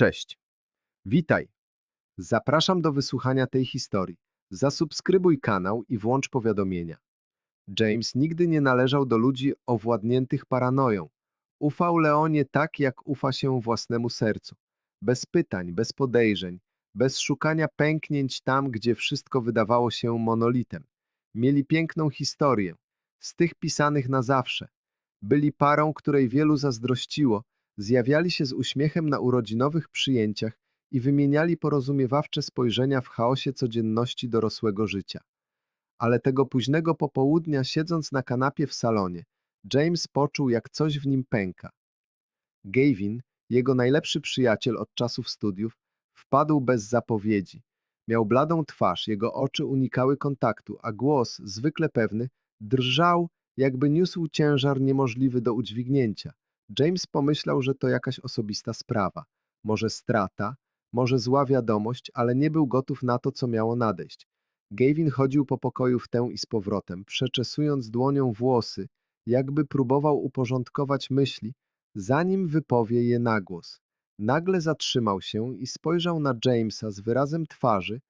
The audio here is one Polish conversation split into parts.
Cześć. Witaj. Zapraszam do wysłuchania tej historii. Zasubskrybuj kanał i włącz powiadomienia. James nigdy nie należał do ludzi owładniętych paranoją. Ufał Leonie tak, jak ufa się własnemu sercu. Bez pytań, bez podejrzeń, bez szukania pęknięć tam, gdzie wszystko wydawało się monolitem. Mieli piękną historię, z tych pisanych na zawsze. Byli parą, której wielu zazdrościło, zjawiali się z uśmiechem na urodzinowych przyjęciach i wymieniali porozumiewawcze spojrzenia w chaosie codzienności dorosłego życia. Ale tego późnego popołudnia, siedząc na kanapie w salonie, James poczuł, jak coś w nim pęka. Gavin, jego najlepszy przyjaciel od czasów studiów, wpadł bez zapowiedzi. Miał bladą twarz, jego oczy unikały kontaktu, a głos, zwykle pewny, drżał, jakby niósł ciężar niemożliwy do udźwignięcia. James pomyślał, że to jakaś osobista sprawa. Może strata, może zła wiadomość, ale nie był gotów na to, co miało nadejść. Gavin chodził po pokoju w tę i z powrotem, przeczesując dłonią włosy, jakby próbował uporządkować myśli, zanim wypowie je na głos. Nagle zatrzymał się i spojrzał na Jamesa z wyrazem twarzy,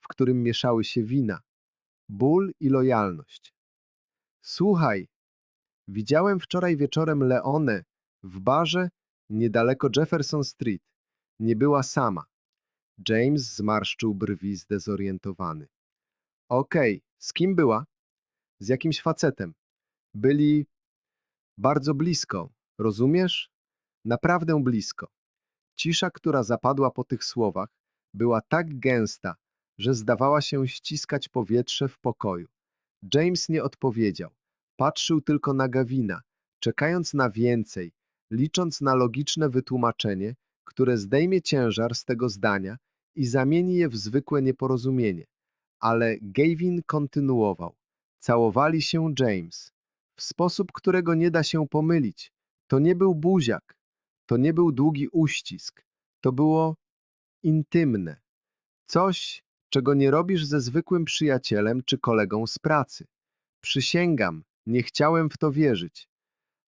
w którym mieszały się wina, ból i lojalność. Słuchaj, widziałem wczoraj wieczorem Leonę w barze niedaleko Jefferson Street. Nie była sama. James zmarszczył brwi zdezorientowany. Okej, z kim była? Z jakimś facetem. Byli bardzo blisko, rozumiesz? Naprawdę blisko. Cisza, która zapadła po tych słowach, była tak gęsta, że zdawała się ściskać powietrze w pokoju. James nie odpowiedział. Patrzył tylko na Gawina, czekając na więcej, licząc na logiczne wytłumaczenie, które zdejmie ciężar z tego zdania i zamieni je w zwykłe nieporozumienie. Ale Gavin kontynuował. Całowali się James. W sposób, którego nie da się pomylić. To nie był buziak. To nie był długi uścisk. To było intymne. Coś, czego nie robisz ze zwykłym przyjacielem czy kolegą z pracy. Przysięgam, nie chciałem w to wierzyć.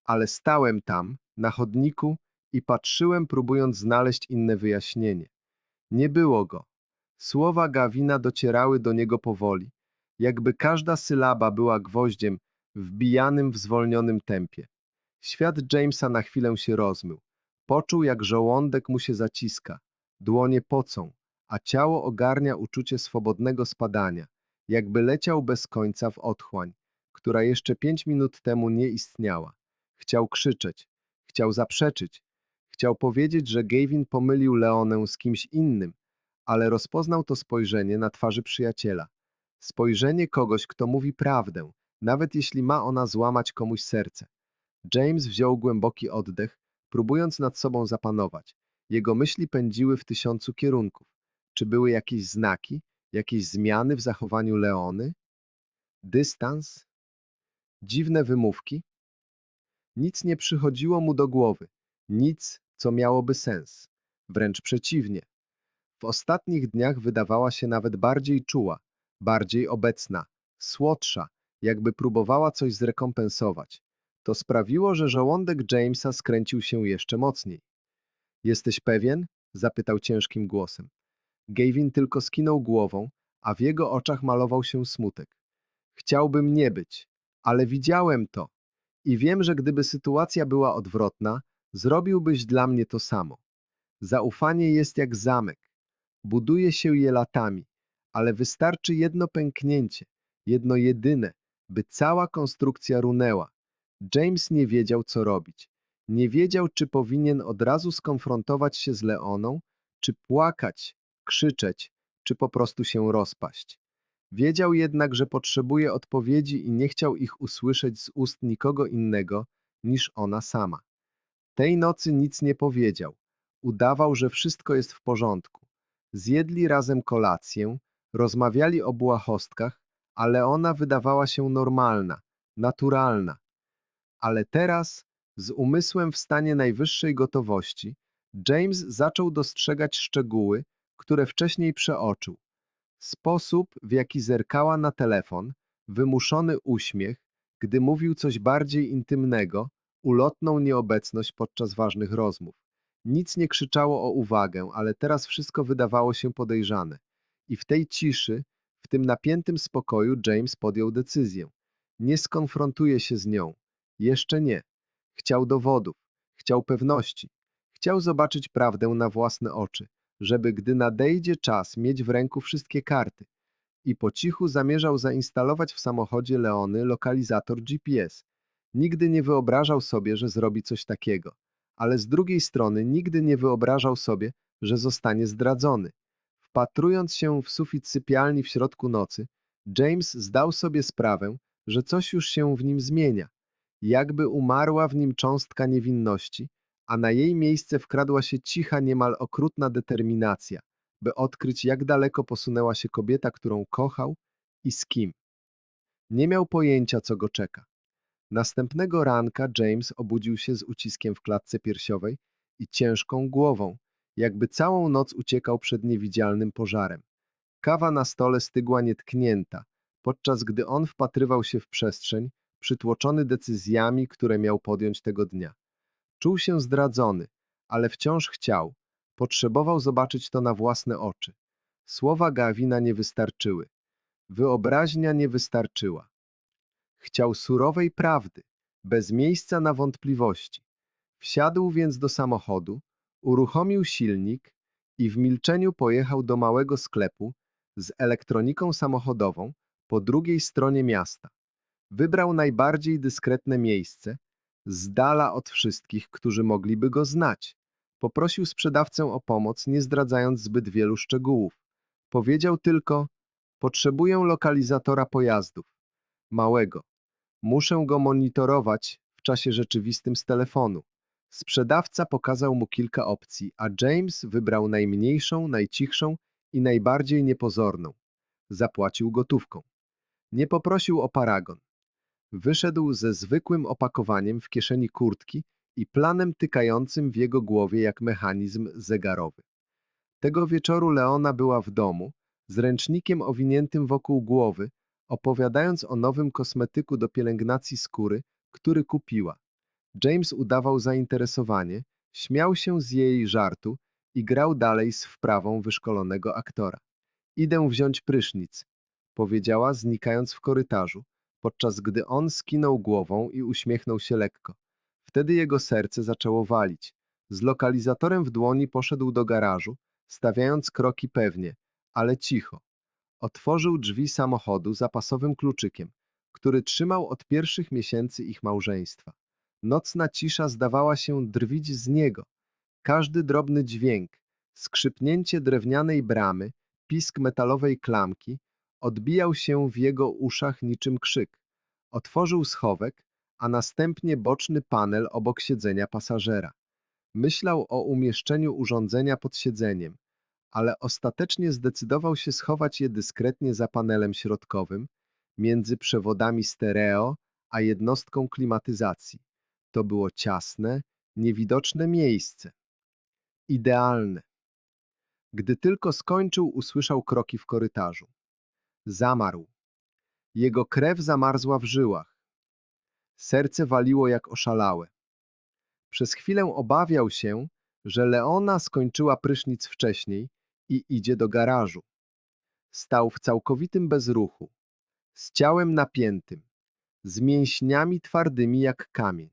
Ale stałem tam, na chodniku i patrzyłem, próbując znaleźć inne wyjaśnienie. Nie było go. Słowa Gawina docierały do niego powoli, jakby każda sylaba była gwoździem wbijanym w zwolnionym tempie. Świat Jamesa na chwilę się rozmył. Poczuł, jak żołądek mu się zaciska, dłonie pocą, a ciało ogarnia uczucie swobodnego spadania, jakby leciał bez końca w otchłań, która jeszcze pięć minut temu nie istniała. Chciał krzyczeć, chciał zaprzeczyć, chciał powiedzieć, że Gavin pomylił Leonę z kimś innym, ale rozpoznał to spojrzenie na twarzy przyjaciela. Spojrzenie kogoś, kto mówi prawdę, nawet jeśli ma ona złamać komuś serce. James wziął głęboki oddech, próbując nad sobą zapanować. Jego myśli pędziły w tysiącu kierunków. Czy były jakieś znaki, jakieś zmiany w zachowaniu Leony? Dystans? Dziwne wymówki? Nic nie przychodziło mu do głowy, nic, co miałoby sens. Wręcz przeciwnie. W ostatnich dniach wydawała się nawet bardziej czuła, bardziej obecna, słodsza, jakby próbowała coś zrekompensować. To sprawiło, że żołądek Jamesa skręcił się jeszcze mocniej. Jesteś pewien? zapytał ciężkim głosem. Gavin tylko skinął głową, a w jego oczach malował się smutek. Chciałbym nie być, ale widziałem to i wiem, że gdyby sytuacja była odwrotna, zrobiłbyś dla mnie to samo. Zaufanie jest jak zamek. Buduje się je latami, ale wystarczy jedno pęknięcie, jedno jedyne, by cała konstrukcja runęła. James nie wiedział, co robić. Nie wiedział, czy powinien od razu skonfrontować się z Leoną, czy płakać, krzyczeć, czy po prostu się rozpaść. Wiedział jednak, że potrzebuje odpowiedzi i nie chciał ich usłyszeć z ust nikogo innego niż ona sama. Tej nocy nic nie powiedział. Udawał, że wszystko jest w porządku. Zjedli razem kolację, rozmawiali o błahostkach, ale ona wydawała się normalna, naturalna. Ale teraz, z umysłem w stanie najwyższej gotowości, James zaczął dostrzegać szczegóły, które wcześniej przeoczył. Sposób, w jaki zerkała na telefon, wymuszony uśmiech, gdy mówił coś bardziej intymnego, ulotną nieobecność podczas ważnych rozmów. Nic nie krzyczało o uwagę, ale teraz wszystko wydawało się podejrzane. I w tej ciszy, w tym napiętym spokoju James podjął decyzję. Nie skonfrontuje się z nią. Jeszcze nie. Chciał dowodów, chciał pewności. Chciał zobaczyć prawdę na własne oczy, żeby gdy nadejdzie czas mieć w ręku wszystkie karty. I po cichu zamierzał zainstalować w samochodzie Leony lokalizator GPS. Nigdy nie wyobrażał sobie, że zrobi coś takiego, ale z drugiej strony nigdy nie wyobrażał sobie, że zostanie zdradzony. Wpatrując się w sufit sypialni w środku nocy, James zdał sobie sprawę, że coś już się w nim zmienia. Jakby umarła w nim cząstka niewinności, a na jej miejsce wkradła się cicha, niemal okrutna determinacja, by odkryć, jak daleko posunęła się kobieta, którą kochał i z kim. Nie miał pojęcia, co go czeka. Następnego ranka James obudził się z uciskiem w klatce piersiowej i ciężką głową, jakby całą noc uciekał przed niewidzialnym pożarem. Kawa na stole stygła nietknięta, podczas gdy on wpatrywał się w przestrzeń, przytłoczony decyzjami, które miał podjąć tego dnia. Czuł się zdradzony, ale wciąż chciał, potrzebował zobaczyć to na własne oczy. Słowa Gawina nie wystarczyły. Wyobraźnia nie wystarczyła. Chciał surowej prawdy, bez miejsca na wątpliwości. Wsiadł więc do samochodu, uruchomił silnik i w milczeniu pojechał do małego sklepu z elektroniką samochodową po drugiej stronie miasta. Wybrał najbardziej dyskretne miejsce, z dala od wszystkich, którzy mogliby go znać. Poprosił sprzedawcę o pomoc, nie zdradzając zbyt wielu szczegółów. Powiedział tylko: Potrzebuję lokalizatora pojazdów. Małego. Muszę go monitorować w czasie rzeczywistym z telefonu. Sprzedawca pokazał mu kilka opcji, a James wybrał najmniejszą, najcichszą i najbardziej niepozorną. Zapłacił gotówką. Nie poprosił o paragon. Wyszedł ze zwykłym opakowaniem w kieszeni kurtki i planem tykającym w jego głowie jak mechanizm zegarowy. Tego wieczoru Leona była w domu, z ręcznikiem owiniętym wokół głowy, opowiadając o nowym kosmetyku do pielęgnacji skóry, który kupiła. James udawał zainteresowanie, śmiał się z jej żartu i grał dalej z wprawą wyszkolonego aktora. Idę wziąć prysznic, powiedziała, znikając w korytarzu, podczas gdy on skinął głową i uśmiechnął się lekko. Wtedy jego serce zaczęło walić. Z lokalizatorem w dłoni poszedł do garażu, stawiając kroki pewnie, ale cicho. Otworzył drzwi samochodu zapasowym kluczykiem, który trzymał od pierwszych miesięcy ich małżeństwa. Nocna cisza zdawała się drwić z niego. Każdy drobny dźwięk, skrzypnięcie drewnianej bramy, pisk metalowej klamki odbijał się w jego uszach niczym krzyk. Otworzył schowek, a następnie boczny panel obok siedzenia pasażera. Myślał o umieszczeniu urządzenia pod siedzeniem, ale ostatecznie zdecydował się schować je dyskretnie za panelem środkowym, między przewodami stereo a jednostką klimatyzacji. To było ciasne, niewidoczne miejsce. Idealne. Gdy tylko skończył, usłyszał kroki w korytarzu. Zamarł. Jego krew zamarzła w żyłach. Serce waliło jak oszalałe. Przez chwilę obawiał się, że Leona skończyła prysznic wcześniej i idzie do garażu. Stał w całkowitym bezruchu, z ciałem napiętym, z mięśniami twardymi jak kamień.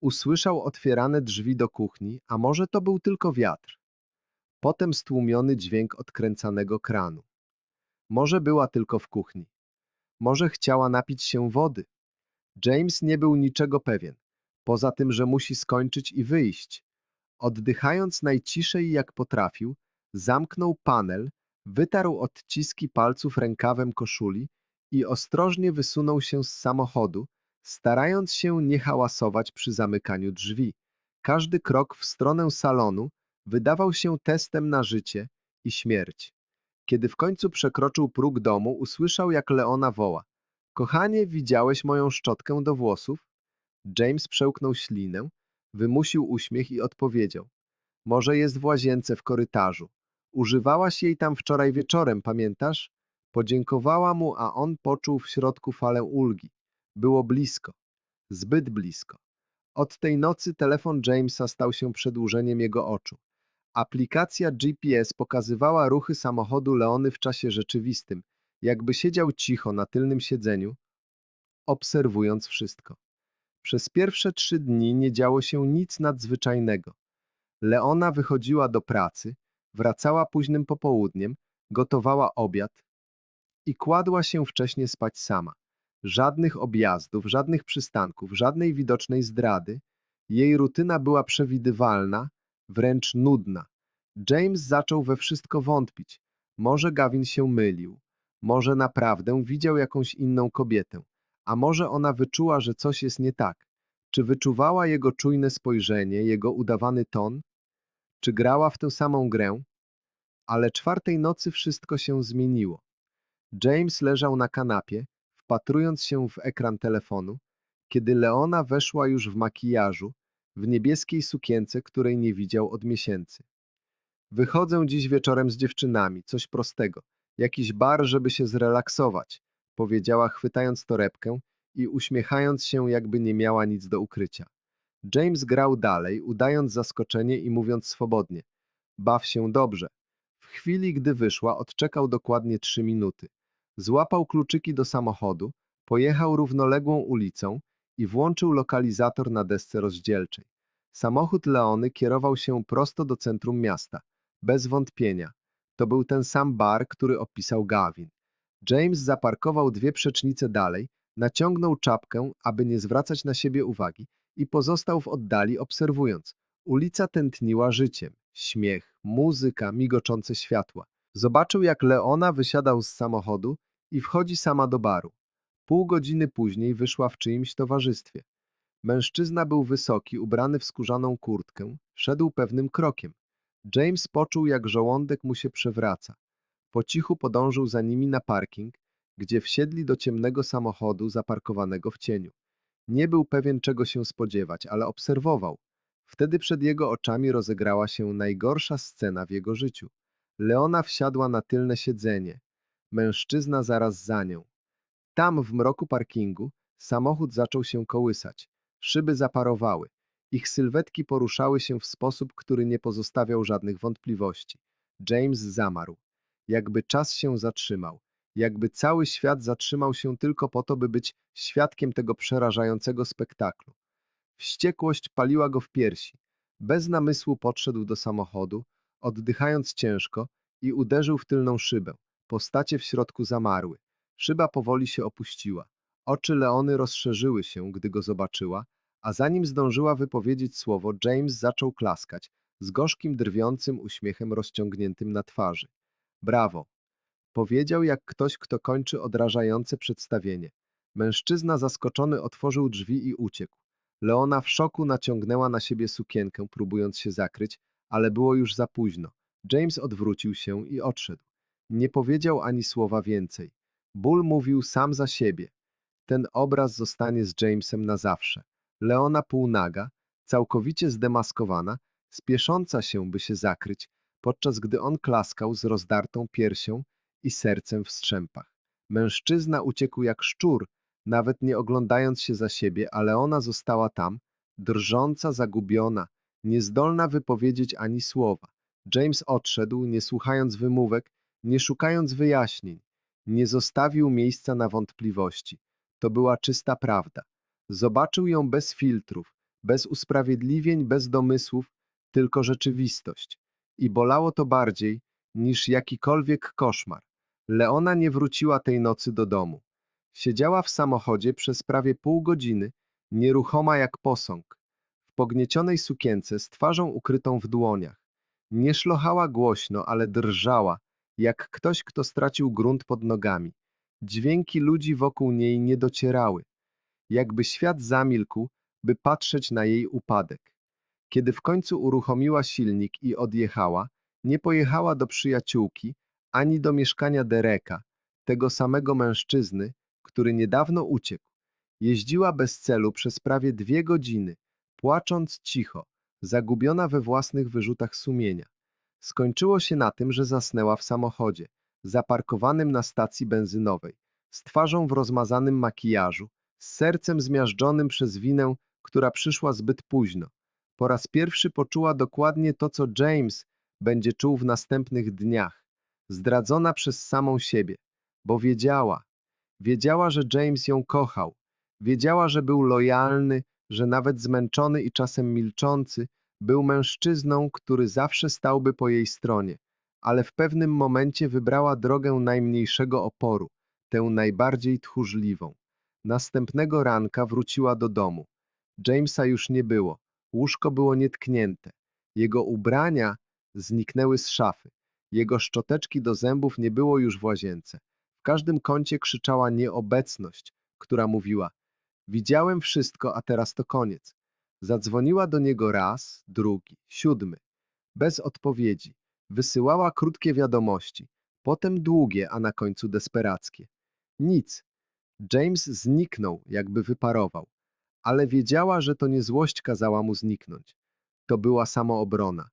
Usłyszał otwierane drzwi do kuchni, a może to był tylko wiatr. Potem stłumiony dźwięk odkręcanego kranu. Może była tylko w kuchni. Może chciała napić się wody. James nie był niczego pewien, poza tym, że musi skończyć i wyjść. Oddychając najciszej jak potrafił, zamknął panel, wytarł odciski palców rękawem koszuli i ostrożnie wysunął się z samochodu, starając się nie hałasować przy zamykaniu drzwi. Każdy krok w stronę salonu wydawał się testem na życie i śmierć. Kiedy w końcu przekroczył próg domu, usłyszał, jak Leona woła. Kochanie, widziałeś moją szczotkę do włosów? James przełknął ślinę, wymusił uśmiech i odpowiedział. Może jest w łazience w korytarzu. Używałaś jej tam wczoraj wieczorem, pamiętasz? Podziękowała mu, a on poczuł w środku falę ulgi. Było blisko. Zbyt blisko. Od tej nocy telefon Jamesa stał się przedłużeniem jego oczu. Aplikacja GPS pokazywała ruchy samochodu Leony w czasie rzeczywistym, jakby siedział cicho na tylnym siedzeniu, obserwując wszystko. Przez pierwsze trzy dni nie działo się nic nadzwyczajnego. Leona wychodziła do pracy, wracała późnym popołudniem, gotowała obiad i kładła się wcześnie spać sama. Żadnych objazdów, żadnych przystanków, żadnej widocznej zdrady. Jej rutyna była przewidywalna, wręcz nudna. James zaczął we wszystko wątpić. Może Gavin się mylił. Może naprawdę widział jakąś inną kobietę. A może ona wyczuła, że coś jest nie tak? Czy wyczuwała jego czujne spojrzenie, jego udawany ton? Czy grała w tę samą grę? Ale czwartej nocy wszystko się zmieniło. James leżał na kanapie, wpatrując się w ekran telefonu, kiedy Leona weszła już w makijażu, w niebieskiej sukience, której nie widział od miesięcy. Wychodzę dziś wieczorem z dziewczynami, coś prostego, jakiś bar, żeby się zrelaksować, powiedziała, chwytając torebkę i uśmiechając się, jakby nie miała nic do ukrycia. James grał dalej, udając zaskoczenie i mówiąc swobodnie. Baw się dobrze. W chwili, gdy wyszła, odczekał dokładnie trzy minuty. Złapał kluczyki do samochodu, pojechał równoległą ulicą i włączył lokalizator na desce rozdzielczej. Samochód Leony kierował się prosto do centrum miasta. Bez wątpienia. To był ten sam bar, który opisał Gavin. James zaparkował dwie przecznice dalej, naciągnął czapkę, aby nie zwracać na siebie uwagi i pozostał w oddali obserwując. Ulica tętniła życiem. Śmiech, muzyka, migoczące światła. Zobaczył, jak Leona wysiadał z samochodu i wchodzi sama do baru. Pół godziny później wyszła w czyimś towarzystwie. Mężczyzna był wysoki, ubrany w skórzaną kurtkę, szedł pewnym krokiem. James poczuł, jak żołądek mu się przewraca. Po cichu podążył za nimi na parking, gdzie wsiedli do ciemnego samochodu zaparkowanego w cieniu. Nie był pewien, czego się spodziewać, ale obserwował. Wtedy przed jego oczami rozegrała się najgorsza scena w jego życiu. Leona wsiadła na tylne siedzenie. Mężczyzna zaraz za nią. Tam, w mroku parkingu, samochód zaczął się kołysać. Szyby zaparowały. Ich sylwetki poruszały się w sposób, który nie pozostawiał żadnych wątpliwości. James zamarł. Jakby czas się zatrzymał. Jakby cały świat zatrzymał się tylko po to, by być świadkiem tego przerażającego spektaklu. Wściekłość paliła go w piersi. Bez namysłu podszedł do samochodu, oddychając ciężko i uderzył w tylną szybę. Postacie w środku zamarły. Szyba powoli się opuściła. Oczy Leony rozszerzyły się, gdy go zobaczyła, a zanim zdążyła wypowiedzieć słowo, James zaczął klaskać, z gorzkim, drwiącym uśmiechem rozciągniętym na twarzy. Brawo! Powiedział jak ktoś, kto kończy odrażające przedstawienie. Mężczyzna zaskoczony otworzył drzwi i uciekł. Leona w szoku naciągnęła na siebie sukienkę, próbując się zakryć, ale było już za późno. James odwrócił się i odszedł. Nie powiedział ani słowa więcej. Ból mówił sam za siebie. Ten obraz zostanie z Jamesem na zawsze. Leona półnaga, całkowicie zdemaskowana, spiesząca się, by się zakryć, podczas gdy on klaskał z rozdartą piersią i sercem w strzępach. Mężczyzna uciekł jak szczur, nawet nie oglądając się za siebie, ale ona została tam, drżąca, zagubiona, niezdolna wypowiedzieć ani słowa. James odszedł, nie słuchając wymówek, nie szukając wyjaśnień. Nie zostawił miejsca na wątpliwości. To była czysta prawda. Zobaczył ją bez filtrów, bez usprawiedliwień, bez domysłów, tylko rzeczywistość. I bolało to bardziej niż jakikolwiek koszmar. Leona nie wróciła tej nocy do domu. Siedziała w samochodzie przez prawie pół godziny, nieruchoma jak posąg, w pogniecionej sukience z twarzą ukrytą w dłoniach. Nie szlochała głośno, ale drżała, jak ktoś, kto stracił grunt pod nogami. Dźwięki ludzi wokół niej nie docierały, jakby świat zamilkł, by patrzeć na jej upadek. Kiedy w końcu uruchomiła silnik i odjechała, nie pojechała do przyjaciółki ani do mieszkania Dereka, tego samego mężczyzny, który niedawno uciekł. Jeździła bez celu przez prawie dwie godziny, płacząc cicho, zagubiona we własnych wyrzutach sumienia. Skończyło się na tym, że zasnęła w samochodzie, zaparkowanym na stacji benzynowej, z twarzą w rozmazanym makijażu, z sercem zmiażdżonym przez winę która przyszła zbyt późno. Po raz pierwszy poczuła dokładnie to, co James będzie czuł w następnych dniach. Zdradzona przez samą siebie, bo wiedziała, wiedziała, że James ją kochał, wiedziała, że był lojalny, że nawet zmęczony i czasem milczący, był mężczyzną, który zawsze stałby po jej stronie, ale w pewnym momencie wybrała drogę najmniejszego oporu, tę najbardziej tchórzliwą. Następnego ranka wróciła do domu. Jamesa już nie było, łóżko było nietknięte. Jego ubrania zniknęły z szafy. Jego szczoteczki do zębów nie było już w łazience. W każdym kącie krzyczała nieobecność, która mówiła: Widziałem wszystko, a teraz to koniec. Zadzwoniła do niego raz, drugi, siódmy. Bez odpowiedzi. Wysyłała krótkie wiadomości, potem długie, a na końcu desperackie. Nic. James zniknął, jakby wyparował, ale wiedziała, że to nie złość kazała mu zniknąć. To była samoobrona.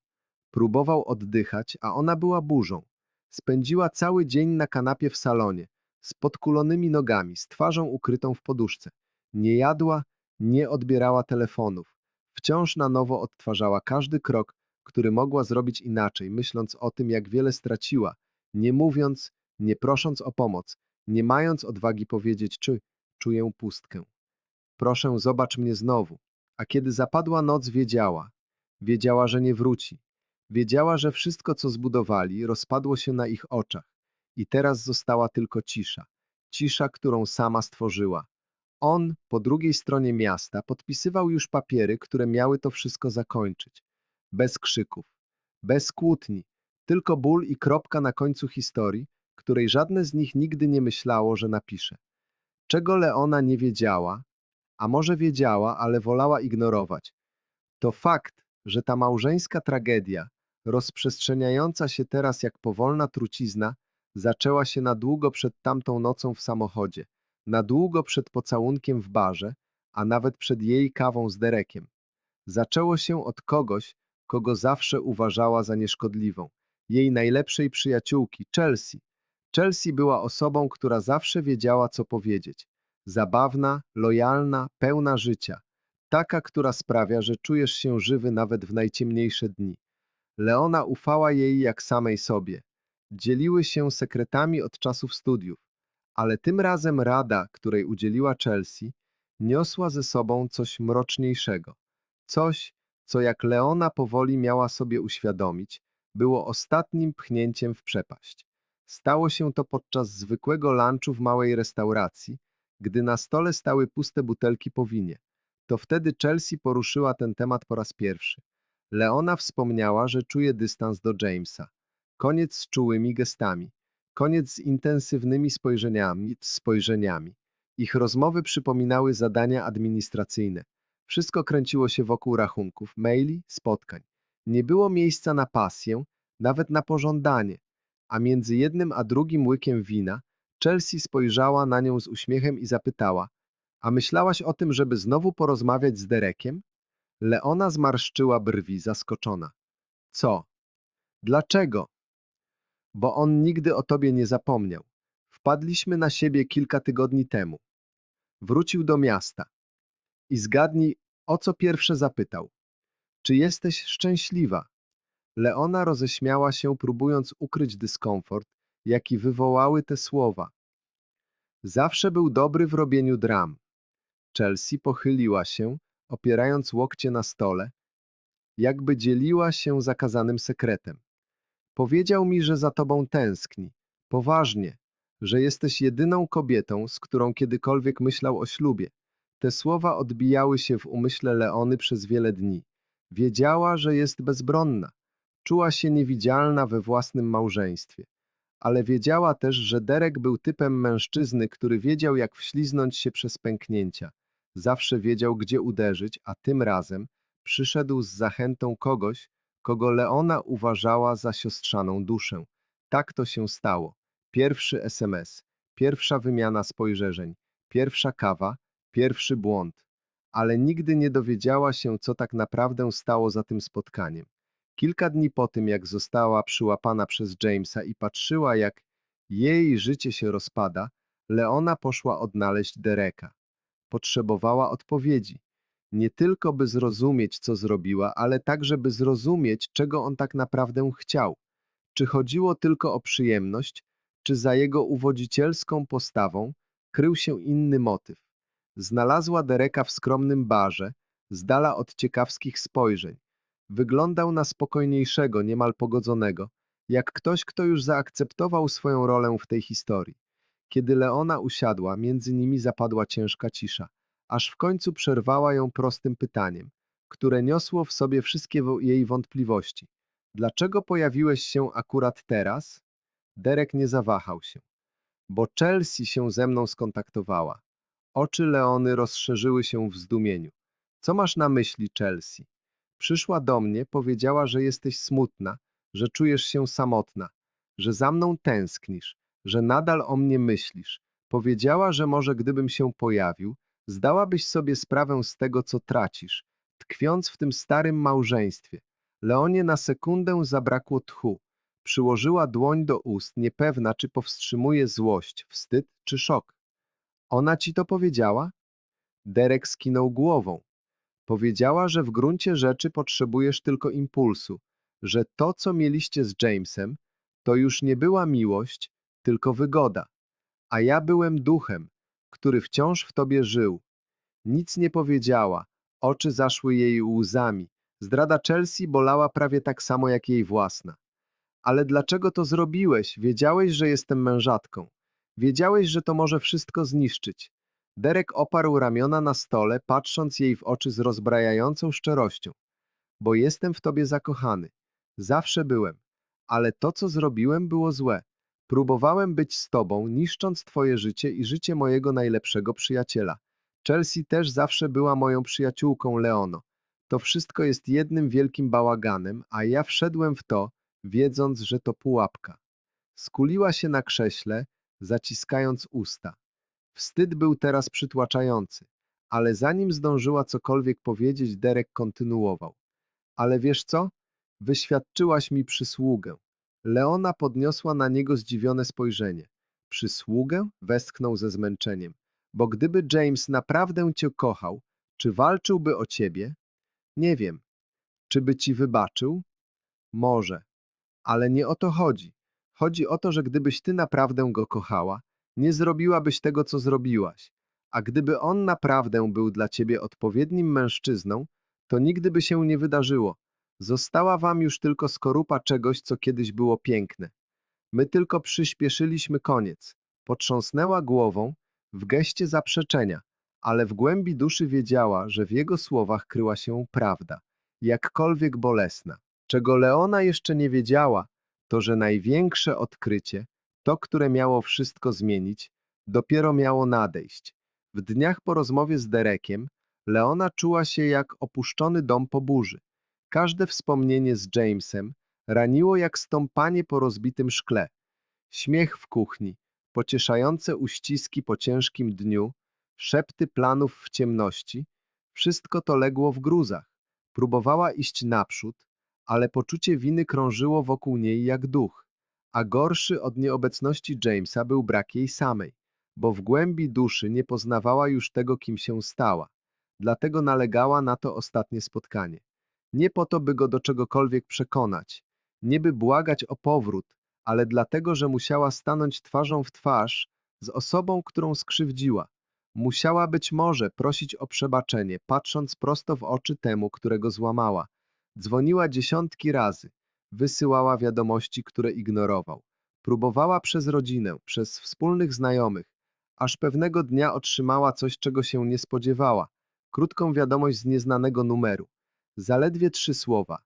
Próbował oddychać, a ona była burzą. Spędziła cały dzień na kanapie w salonie, z podkulonymi nogami, z twarzą ukrytą w poduszce. Nie jadła, nie odbierała telefonów. Wciąż na nowo odtwarzała każdy krok, który mogła zrobić inaczej, myśląc o tym, jak wiele straciła, nie mówiąc, nie prosząc o pomoc, nie mając odwagi powiedzieć, czy czuję pustkę. Proszę, zobacz mnie znowu. A kiedy zapadła noc, wiedziała. Wiedziała, że nie wróci. Wiedziała, że wszystko, co zbudowali, rozpadło się na ich oczach. I teraz została tylko cisza. Cisza, którą sama stworzyła. On, po drugiej stronie miasta, podpisywał już papiery, które miały to wszystko zakończyć. Bez krzyków, bez kłótni, tylko ból i kropka na końcu historii, której żadne z nich nigdy nie myślało, że napisze. Czego Leona nie wiedziała, a może wiedziała, ale wolała ignorować, to fakt, że ta małżeńska tragedia, rozprzestrzeniająca się teraz jak powolna trucizna, zaczęła się na długo przed tamtą nocą w samochodzie, na długo przed pocałunkiem w barze, a nawet przed jej kawą z Derekiem. Zaczęło się od kogoś, kogo zawsze uważała za nieszkodliwą, jej najlepszej przyjaciółki, Chelsea. Chelsea była osobą, która zawsze wiedziała, co powiedzieć. Zabawna, lojalna, pełna życia. Taka, która sprawia, że czujesz się żywy nawet w najciemniejsze dni. Leona ufała jej jak samej sobie. Dzieliły się sekretami od czasów studiów, ale tym razem rada, której udzieliła Chelsea, niosła ze sobą coś mroczniejszego. Coś, co jak Leona powoli miała sobie uświadomić, było ostatnim pchnięciem w przepaść. Stało się to podczas zwykłego lunchu w małej restauracji, gdy na stole stały puste butelki po winie. To wtedy Chelsea poruszyła ten temat po raz pierwszy. Leona wspomniała, że czuje dystans do Jamesa. Koniec z czułymi gestami. Koniec z intensywnymi spojrzeniami, spojrzeniami. Ich rozmowy przypominały zadania administracyjne. Wszystko kręciło się wokół rachunków, maili, spotkań. Nie było miejsca na pasję, nawet na pożądanie. A między jednym a drugim łykiem wina Chelsea spojrzała na nią z uśmiechem i zapytała: A myślałaś o tym, żeby znowu porozmawiać z Derekiem? Leona zmarszczyła brwi, zaskoczona. Co? Dlaczego? Bo on nigdy o tobie nie zapomniał. Wpadliśmy na siebie kilka tygodni temu. Wrócił do miasta. I zgadnij, o co pierwsze zapytał. Czy jesteś szczęśliwa? Leona roześmiała się, próbując ukryć dyskomfort, jaki wywołały te słowa. Zawsze był dobry w robieniu dram. Chelsea pochyliła się, opierając łokcie na stole, jakby dzieliła się zakazanym sekretem. Powiedział mi, że za tobą tęskni, poważnie, że jesteś jedyną kobietą, z którą kiedykolwiek myślał o ślubie. Te słowa odbijały się w umyśle Leony przez wiele dni. Wiedziała, że jest bezbronna. Czuła się niewidzialna we własnym małżeństwie. Ale wiedziała też, że Derek był typem mężczyzny, który wiedział, jak wśliznąć się przez pęknięcia. Zawsze wiedział, gdzie uderzyć, a tym razem przyszedł z zachętą kogoś, kogo Leona uważała za siostrzaną duszę. Tak to się stało. Pierwszy SMS, pierwsza wymiana spojrzeń, pierwsza kawa, pierwszy błąd. Ale nigdy nie dowiedziała się, co tak naprawdę stało za tym spotkaniem. Kilka dni po tym, jak została przyłapana przez Jamesa i patrzyła, jak jej życie się rozpada, Leona poszła odnaleźć Dereka. Potrzebowała odpowiedzi. Nie tylko by zrozumieć, co zrobiła, ale także by zrozumieć, czego on tak naprawdę chciał. Czy chodziło tylko o przyjemność, czy za jego uwodzicielską postawą krył się inny motyw. Znalazła Dereka w skromnym barze, z dala od ciekawskich spojrzeń. Wyglądał na spokojniejszego, niemal pogodzonego, jak ktoś, kto już zaakceptował swoją rolę w tej historii. Kiedy Leona usiadła, między nimi zapadła ciężka cisza, aż w końcu przerwała ją prostym pytaniem, które niosło w sobie wszystkie jej wątpliwości. Dlaczego pojawiłeś się akurat teraz? Derek nie zawahał się. Bo Chelsea się ze mną skontaktowała. Oczy Leony rozszerzyły się w zdumieniu. Co masz na myśli, Chelsea? Przyszła do mnie, powiedziała, że jesteś smutna, że czujesz się samotna, że za mną tęsknisz, że nadal o mnie myślisz. Powiedziała, że może gdybym się pojawił, zdałabyś sobie sprawę z tego, co tracisz, tkwiąc w tym starym małżeństwie. Leonie na sekundę zabrakło tchu. Przyłożyła dłoń do ust, niepewna, czy powstrzymuje złość, wstyd czy szok. Ona ci to powiedziała? Derek skinął głową. Powiedziała, że w gruncie rzeczy potrzebujesz tylko impulsu, że to, co mieliście z Jamesem, to już nie była miłość, tylko wygoda. A ja byłem duchem, który wciąż w tobie żył. Nic nie powiedziała, oczy zaszły jej łzami. Zdrada Chelsea bolała prawie tak samo jak jej własna. Ale dlaczego to zrobiłeś? Wiedziałeś, że jestem mężatką. Wiedziałeś, że to może wszystko zniszczyć. Derek oparł ramiona na stole, patrząc jej w oczy z rozbrajającą szczerością. Bo jestem w tobie zakochany. Zawsze byłem. Ale to, co zrobiłem, było złe. Próbowałem być z tobą, niszcząc twoje życie i życie mojego najlepszego przyjaciela. Chelsea też zawsze była moją przyjaciółką Leono. To wszystko jest jednym wielkim bałaganem, a ja wszedłem w to, wiedząc, że to pułapka. Skuliła się na krześle, zaciskając usta. Wstyd był teraz przytłaczający, ale zanim zdążyła cokolwiek powiedzieć, Derek kontynuował. Ale wiesz co? Wyświadczyłaś mi przysługę. Leona podniosła na niego zdziwione spojrzenie. Przysługę? Westchnął ze zmęczeniem. Bo gdyby James naprawdę cię kochał, czy walczyłby o ciebie? Nie wiem. Czy by ci wybaczył? Może. Ale nie o to chodzi. Chodzi o to, że gdybyś ty naprawdę go kochała, nie zrobiłabyś tego, co zrobiłaś. A gdyby on naprawdę był dla ciebie odpowiednim mężczyzną, to nigdy by się nie wydarzyło. Została wam już tylko skorupa czegoś, co kiedyś było piękne. My tylko przyspieszyliśmy koniec. Potrząsnęła głową w geście zaprzeczenia, ale w głębi duszy wiedziała, że w jego słowach kryła się prawda, jakkolwiek bolesna. Czego Leona jeszcze nie wiedziała, to że największe odkrycie, to, które miało wszystko zmienić, dopiero miało nadejść. W dniach po rozmowie z Derekiem, Leona czuła się jak opuszczony dom po burzy. Każde wspomnienie z Jamesem raniło jak stąpanie po rozbitym szkle. Śmiech w kuchni, pocieszające uściski po ciężkim dniu, szepty planów w ciemności, wszystko to legło w gruzach. Próbowała iść naprzód, ale poczucie winy krążyło wokół niej jak duch. A gorszy od nieobecności Jamesa był brak jej samej, bo w głębi duszy nie poznawała już tego, kim się stała. Dlatego nalegała na to ostatnie spotkanie. Nie po to, by go do czegokolwiek przekonać, nie by błagać o powrót, ale dlatego, że musiała stanąć twarzą w twarz z osobą, którą skrzywdziła. Musiała być może prosić o przebaczenie, patrząc prosto w oczy temu, którego złamała. Dzwoniła dziesiątki razy, wysyłała wiadomości, które ignorował. Próbowała przez rodzinę, przez wspólnych znajomych, aż pewnego dnia otrzymała coś, czego się nie spodziewała. Krótką wiadomość z nieznanego numeru. Zaledwie trzy słowa.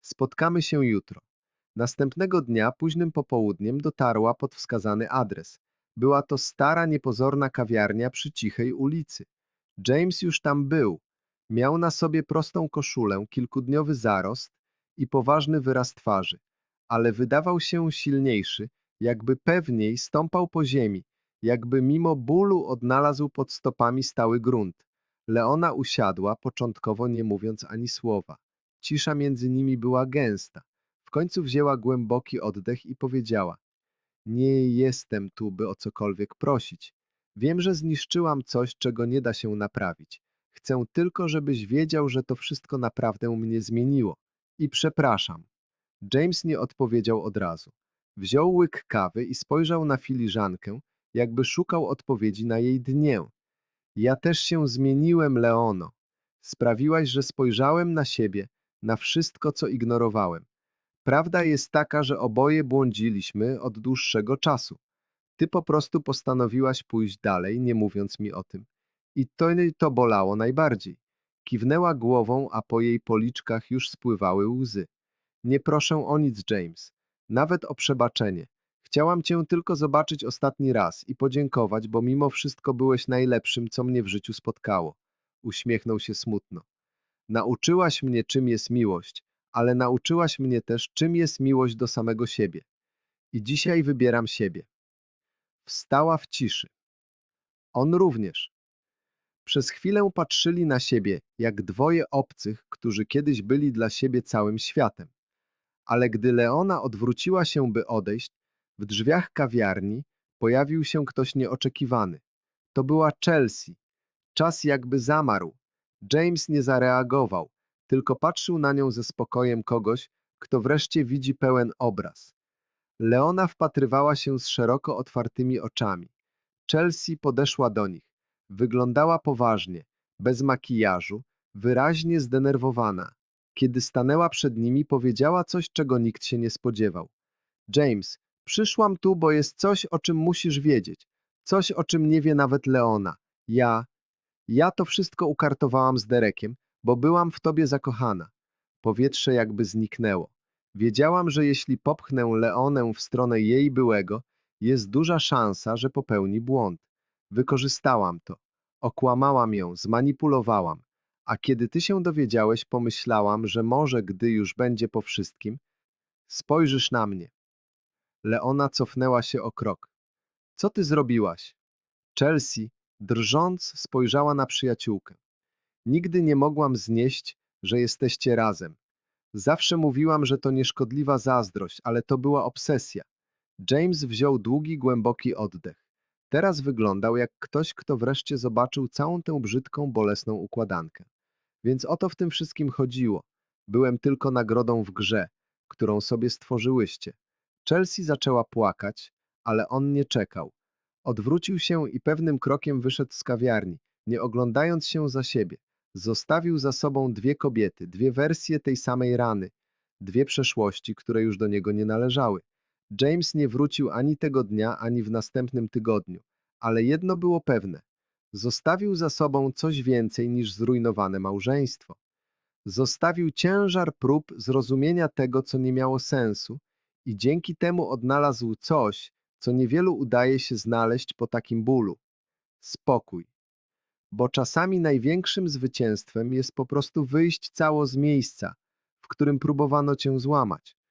Spotkamy się jutro. Następnego dnia, późnym popołudniem, dotarła pod wskazany adres. Była to stara, niepozorna kawiarnia przy cichej ulicy. James już tam był. Miał na sobie prostą koszulę, kilkudniowy zarost i poważny wyraz twarzy, ale wydawał się silniejszy, jakby pewniej stąpał po ziemi, jakby mimo bólu odnalazł pod stopami stały grunt. Leona usiadła, początkowo nie mówiąc ani słowa. Cisza między nimi była gęsta. W końcu wzięła głęboki oddech i powiedziała: Nie jestem tu, by o cokolwiek prosić. Wiem, że zniszczyłam coś, czego nie da się naprawić. Chcę tylko, żebyś wiedział, że to wszystko naprawdę mnie zmieniło. I przepraszam. James nie odpowiedział od razu. Wziął łyk kawy i spojrzał na filiżankę, jakby szukał odpowiedzi na jej dnie. Ja też się zmieniłem, Leono. Sprawiłaś, że spojrzałem na siebie, na wszystko, co ignorowałem. Prawda jest taka, że oboje błądziliśmy od dłuższego czasu. Ty po prostu postanowiłaś pójść dalej, nie mówiąc mi o tym. I to, to bolało najbardziej. Kiwnęła głową, a po jej policzkach już spływały łzy. Nie proszę o nic, James. Nawet o przebaczenie. Chciałam cię tylko zobaczyć ostatni raz i podziękować, bo mimo wszystko byłeś najlepszym, co mnie w życiu spotkało. Uśmiechnął się smutno. Nauczyłaś mnie, czym jest miłość, ale nauczyłaś mnie też, czym jest miłość do samego siebie. I dzisiaj wybieram siebie. Wstała w ciszy. On również. Przez chwilę patrzyli na siebie, jak dwoje obcych, którzy kiedyś byli dla siebie całym światem. Ale gdy Leona odwróciła się, by odejść, w drzwiach kawiarni pojawił się ktoś nieoczekiwany. To była Chelsea. Czas jakby zamarł. James nie zareagował, tylko patrzył na nią ze spokojem kogoś, kto wreszcie widzi pełen obraz. Leona wpatrywała się z szeroko otwartymi oczami. Chelsea podeszła do nich. Wyglądała poważnie, bez makijażu, wyraźnie zdenerwowana. Kiedy stanęła przed nimi, powiedziała coś, czego nikt się nie spodziewał. James, przyszłam tu, bo jest coś, o czym musisz wiedzieć. Coś, o czym nie wie nawet Leona. Ja, ja to wszystko ukartowałam z Derekiem, bo byłam w tobie zakochana. Powietrze jakby zniknęło. Wiedziałam, że jeśli popchnę Leonę w stronę jej byłego, jest duża szansa, że popełni błąd. Wykorzystałam to. Okłamałam ją, zmanipulowałam. A kiedy ty się dowiedziałeś, pomyślałam, że może gdy już będzie po wszystkim, spojrzysz na mnie. Leona cofnęła się o krok. Co ty zrobiłaś? Chelsea, drżąc, spojrzała na przyjaciółkę. Nigdy nie mogłam znieść, że jesteście razem. Zawsze mówiłam, że to nieszkodliwa zazdrość, ale to była obsesja. James wziął długi, głęboki oddech. Teraz wyglądał jak ktoś, kto wreszcie zobaczył całą tę brzydką, bolesną układankę. Więc o to w tym wszystkim chodziło. Byłem tylko nagrodą w grze, którą sobie stworzyłyście. Chelsea zaczęła płakać, ale on nie czekał. Odwrócił się i pewnym krokiem wyszedł z kawiarni, nie oglądając się za siebie. Zostawił za sobą dwie kobiety, dwie wersje tej samej rany, dwie przeszłości, które już do niego nie należały. James nie wrócił ani tego dnia, ani w następnym tygodniu, ale jedno było pewne. Zostawił za sobą coś więcej niż zrujnowane małżeństwo. Zostawił ciężar prób zrozumienia tego, co nie miało sensu i dzięki temu odnalazł coś, co niewielu udaje się znaleźć po takim bólu. Spokój. Bo czasami największym zwycięstwem jest po prostu wyjść cało z miejsca, w którym próbowano cię złamać.